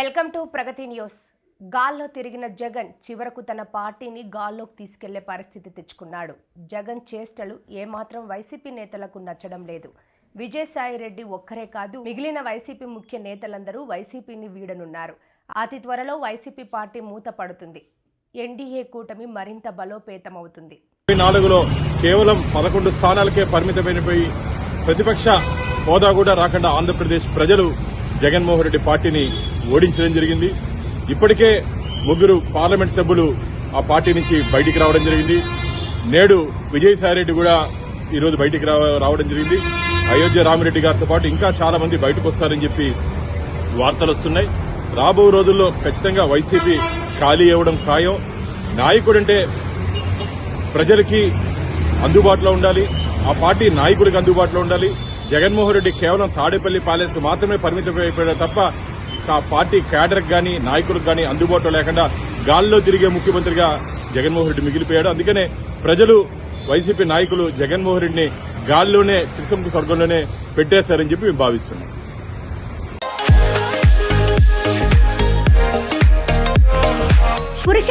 Welcome to Pragathi news. గాల్లో తిరిగిన జగన్ చివరకు తన పార్టీని గాల్లోకి తీసుకెళ్ళే పరిస్థితి తెచ్చుకున్నాడు. జగన్ చేష్టలు ఏమాత్రం వైసీపీ నేతలకు నచ్చడం లేదు. విజయసాయిరెడ్డి ఒక్కరే కాదు మిగిలిన వైసీపీ ముఖ్య నేతలందరూ వైసీపీని వీడనున్నారు. అతి త్వరలో వైసీపీ పార్టీ మూత పడుతుంది. ఎన్డీఏ కూటమి మరింత బలోపేతమవుతుంది. నాలుగులో కేవలం పదకొండు స్థానాలకే పరిమితమైనపోయి ప్రతిపక్ష హోదా కూడా రాకుండా ఆంధ్రప్రదేశ్ ప్రజలు జగన్మోహన్ రెడ్డి పార్టీని ఓడించడం జరిగింది. ఇప్పటికే ముగ్గురు పార్లమెంట్ సభ్యులు ఆ పార్టీ నుంచి బయటికి రావడం జరిగింది. నేడు విజయసాయిరెడ్డి కూడా ఈరోజు బయటికి రావడం జరిగింది. అయోధ్య రామిరెడ్డి గారితో పాటు ఇంకా చాలా మంది బయటకు వస్తారని చెప్పి వార్తలు వస్తున్నాయి. రాబో రోజుల్లో ఖచ్చితంగా వైసీపీ ఖాళీ అవ్వడం ఖాయం. నాయకుడంటే ప్రజలకి అందుబాటులో ఉండాలి. ఆ పార్టీ నాయకుడికి అందుబాటులో ఉండాలి. జగన్మోహన్ రెడ్డి కేవలం తాడేపల్లి ప్యాలెస్కు మాత్రమే పరిమితమైపోయాడు తప్ప ఆ పార్టీ క్యాడర్కి గాని నాయకులకు గాని అందుబాటులో లేకుండా గాల్లో తిరిగే ముఖ్యమంత్రిగా జగన్మోహన్ రెడ్డి మిగిలిపోయాడు. అందుకనే ప్రజలు వైసీపీ నాయకులు జగన్మోహన్ రెడ్డిని గాల్లోనే త్రిశంకు స్వర్గంలోనే పెట్టేశారని చెప్పి మేము భావిస్తున్నాం. పురుష